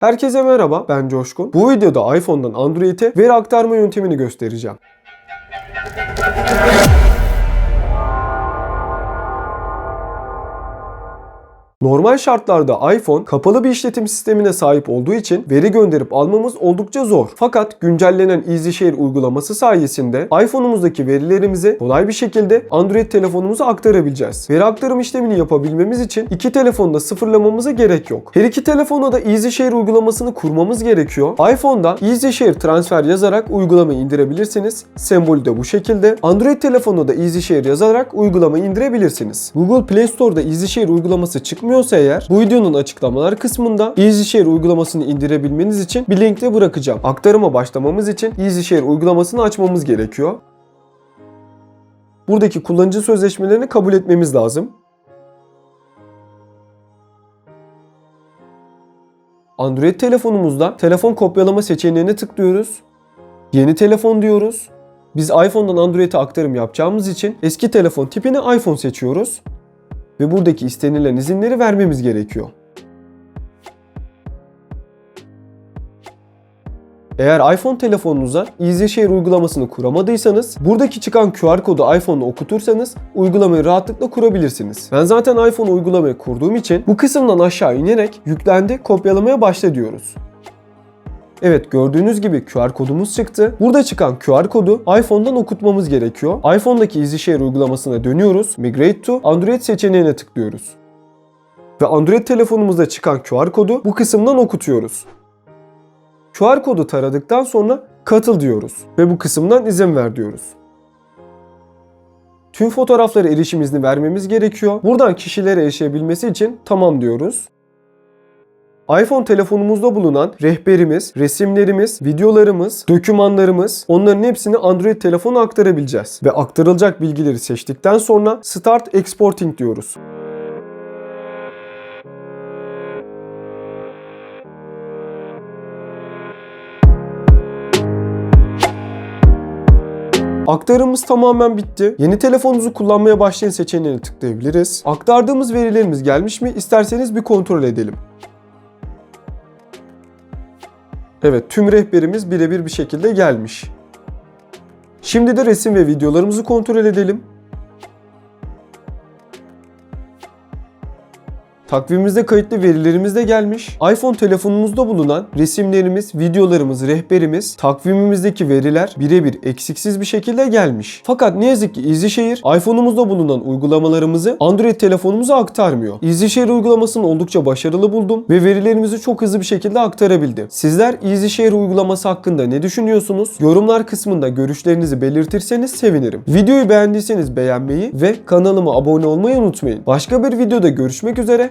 Herkese merhaba, ben Coşkun. Bu videoda iPhone'dan Android'e veri aktarma yöntemini göstereceğim. Normal şartlarda iPhone kapalı bir işletim sistemine sahip olduğu için veri gönderip almamız oldukça zor. Fakat güncellenen EasyShare uygulaması sayesinde iPhone'umuzdaki verilerimizi kolay bir şekilde Android telefonumuza aktarabileceğiz. Veri aktarım işlemini yapabilmemiz için iki telefonu da sıfırlamamıza gerek yok. Her iki telefona da EasyShare uygulamasını kurmamız gerekiyor. iPhone'da EasyShare transfer yazarak uygulamayı indirebilirsiniz. Sembolü de bu şekilde. Android telefonuna da EasyShare yazarak uygulamayı indirebilirsiniz. Google Play Store'da EasyShare uygulaması çıkmıyorsa eğer bu videonun açıklamalar kısmında EasyShare uygulamasını indirebilmeniz için bir link de bırakacağım. Aktarıma başlamamız için EasyShare uygulamasını açmamız gerekiyor. Buradaki kullanıcı sözleşmelerini kabul etmemiz lazım. Android telefonumuzda telefon kopyalama seçeneğine tıklıyoruz. Yeni telefon diyoruz. Biz iPhone'dan Android'e aktarım yapacağımız için eski telefon tipini iPhone seçiyoruz ve buradaki istenilen izinleri vermemiz gerekiyor. Eğer iPhone telefonunuza EasyShare uygulamasını kuramadıysanız buradaki çıkan QR kodu iPhone'a okutursanız uygulamayı rahatlıkla kurabilirsiniz. Ben zaten iPhone uygulamayı kurduğum için bu kısımdan aşağı inerek yüklendi kopyalamaya başla diyoruz. Evet gördüğünüz gibi QR kodumuz çıktı. Burada çıkan QR kodu iPhone'dan okutmamız gerekiyor. iPhone'daki EasyShare uygulamasına dönüyoruz. Migrate to Android seçeneğine tıklıyoruz. Ve Android telefonumuzda çıkan QR kodu bu kısımdan okutuyoruz. QR kodu taradıktan sonra katıl diyoruz ve bu kısımdan izin ver diyoruz. Tüm fotoğraflara erişim izni vermemiz gerekiyor. Buradan kişilere erişebilmesi için tamam diyoruz iPhone telefonumuzda bulunan rehberimiz, resimlerimiz, videolarımız, dokümanlarımız onların hepsini Android telefona aktarabileceğiz. Ve aktarılacak bilgileri seçtikten sonra Start Exporting diyoruz. Aktarımız tamamen bitti. Yeni telefonunuzu kullanmaya başlayın seçeneğine tıklayabiliriz. Aktardığımız verilerimiz gelmiş mi? İsterseniz bir kontrol edelim. Evet tüm rehberimiz birebir bir şekilde gelmiş. Şimdi de resim ve videolarımızı kontrol edelim. Takvimimizde kayıtlı verilerimiz de gelmiş. iPhone telefonumuzda bulunan resimlerimiz, videolarımız, rehberimiz, takvimimizdeki veriler birebir eksiksiz bir şekilde gelmiş. Fakat ne yazık ki EasyShare iPhone'umuzda bulunan uygulamalarımızı Android telefonumuza aktarmıyor. EasyShare uygulamasını oldukça başarılı buldum ve verilerimizi çok hızlı bir şekilde aktarabildi. Sizler EasyShare uygulaması hakkında ne düşünüyorsunuz? Yorumlar kısmında görüşlerinizi belirtirseniz sevinirim. Videoyu beğendiyseniz beğenmeyi ve kanalıma abone olmayı unutmayın. Başka bir videoda görüşmek üzere.